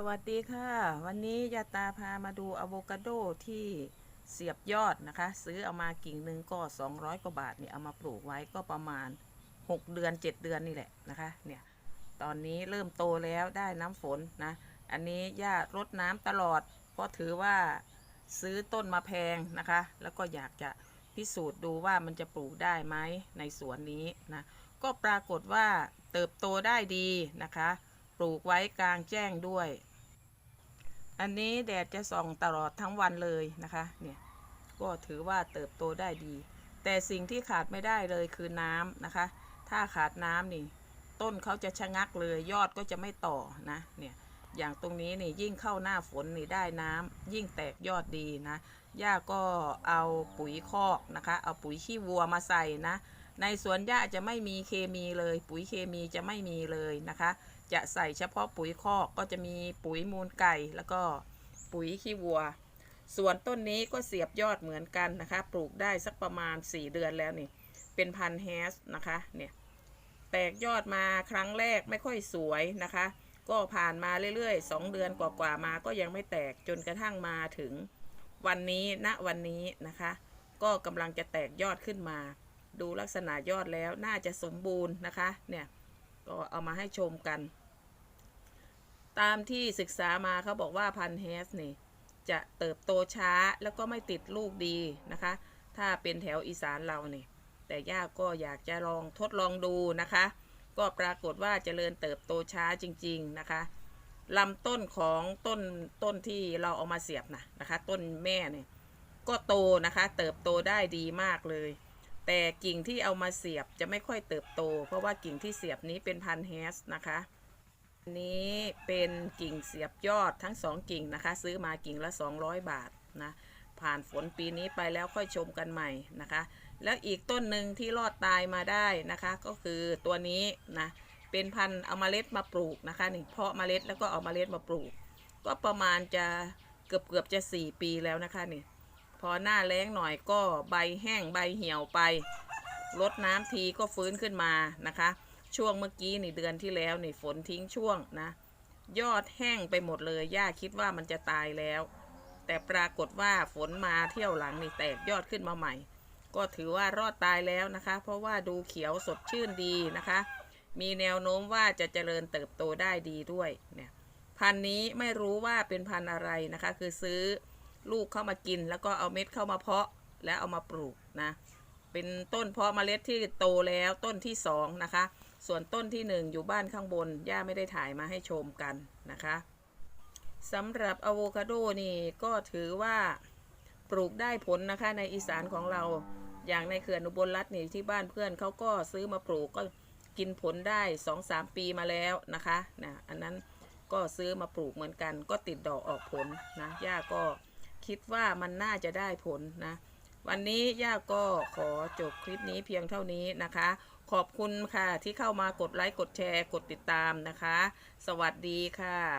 สวัสดีค่ะ วันนี้ยาตาพามาดูอะโวคาโดที่เสียบยอดนะคะ ซื้อเอามากิ่งหนึ่งก็ 200 กว่าบาทเนี่ยเอามาปลูกไว้ก็ประมาณ 6 เดือน 7 เดือนนี่แหละนะคะเนี่ยตอนนี้เริ่มโตแล้วได้น้ำฝนนะ อันนี้ย่ารดน้ำตลอด เพราะถือว่าซื้อต้นมาแพงนะคะ แล้วก็อยากจะพิสูจน์ดูว่ามันจะปลูกได้ไหมในสวนนี้นะก็ปรากฏว่าเติบโตได้ดีนะคะ ปลูกไว้กลางแจ้งด้วย อันนี้แดดจะส่องตลอดทั้งวันเลยนะคะเนี่ยก็ถือว่าเติบโตได้ดี แต่สิ่งที่ขาดไม่ได้เลยคือน้ำนะคะ ถ้าขาดน้ำนี่ ต้นเขาจะชะงักเลย ยอดก็จะไม่ต่อนะเนี่ยอย่างตรงนี้นี่ยิ่งเข้าหน้าฝนนี่ได้น้ำยิ่งแตกยอดดีนะย่าก็เอาปุ๋ยคอกนะคะ เอาปุ๋ยขี้วัวมาใส่นะ ในสวนย่าจะไม่มีเคมีเลย ปุ๋ยเคมีจะไม่มีเลยนะคะ จะใส่เฉพาะปุ๋ยคอกก็จะมีปุ๋ยมูลไก่ แล้วก็ปุ๋ยขี้วัว ส่วนต้นนี้ก็เสียบยอดเหมือนกันนะคะ ปลูกได้สักประมาณ 4 เดือนแล้วนี่ เป็นพันธุ์แฮสนะคะเนี่ยแตกยอดมาครั้งแรกไม่ค่อยสวยนะคะ ก็ผ่านมาเรื่อยๆ 2 เดือนกว่าๆมาก็ยังไม่แตกจนกระทั่งมาถึงวันนี้ณวันนี้นะคะ ก็กำลังจะแตกยอดขึ้นมา ดูลักษณะยอดแล้วน่าจะสมบูรณ์นะคะเนี่ยก็เอามาให้ชมกัน ตามที่ศึกษามาเขาบอกว่าพันธุ์แฮสนี่จะเติบโตช้าแล้วก็ไม่ติดลูกดีนะคะ ถ้าเป็นแถวอีสานเราเนี่ยแต่ย่าก็อยากจะลองทดลองดูนะคะ ก็ปรากฏว่าเจริญเติบโตช้าจริง ๆนะคะลำต้นของต้นต้นที่เราเอามาเสียบนะนะคะ ต้นแม่เนี่ยก็โตนะคะ เติบโตได้ดีมากเลย แต่กิ่งที่เอามาเสียบจะไม่ค่อยเติบโต เพราะว่ากิ่งที่เสียบนี้เป็นพันธุ์แฮสนะคะ นี้เป็นกิ่งเสียบยอดทั้งสองกิ่งนะคะ ซื้อมากิ่งละ 200 บาทนะผ่านฝนปีนี้ไปแล้วค่อยชมกันใหม่นะคะ แล้วอีกต้นหนึ่งที่รอดตายมาได้นะคะ ก็คือตัวนี้นะเป็นพันธุ์เอามาเล็ดมาปลูกนะคะนี่เพาะเมล็ดแล้วก็เอามาเล็ดมาปลูก ก็ประมาณจะเกือบเกือบจะ 4 ปีแล้วนะคะนี่พอหน้าแล้งหน่อยก็ใบแห้งใบเหี่ยวไปลดน้ำทีก็ฟื้นขึ้นมานะคะ ช่วงเมื่อกี้นี่เดือนที่แล้วนี่ฝนทิ้งช่วงนะ ยอดแห้งไปหมดเลยย่าคิดว่ามันจะตายแล้ว แต่ปรากฏว่าฝนมาเที่ยวหลังนี่แตกยอดขึ้นมาใหม่ ก็ถือว่ารอดตายแล้วนะคะ เพราะว่าดูเขียวสดชื่นดีนะคะ มีแนวโน้มว่าจะเจริญเติบโตได้ดีด้วยเนี่ยพันนี้ไม่รู้ว่าเป็นพันอะไรนะคะ คือซื้อลูกเข้ามากิน แล้วก็เอาเม็ดเข้ามาเพาะแล้วเอามาปลูกนะ เป็นต้นเพาะเมล็ดที่โตแล้วต้นที่สองนะคะ ส่วนต้นที่หนึ่งอยู่บ้านข้างบน ย่าไม่ได้ถ่ายมาให้ชมกันนะคะสำหรับอะโวคาโดนี่ก็ถือว่าปลูกได้ผลนะคะในอีสานของเรา อย่างในเขื่อนอุบลรัตน์นี่ที่บ้านเพื่อนเขาก็ซื้อมาปลูกก็กินผลได้สองสามปีมาแล้วนะคะนะอันนั้นก็ซื้อมาปลูกเหมือนกัน ก็ติดดอกออกผลนะย่าก็คิดว่ามันน่าจะได้ผลนะ วันนี้ย่าก็ขอจบคลิปนี้เพียงเท่านี้นะคะ ขอบคุณค่ะที่เข้ามากดไลค์ กดแชร์ กดติดตามนะคะ สวัสดีค่ะ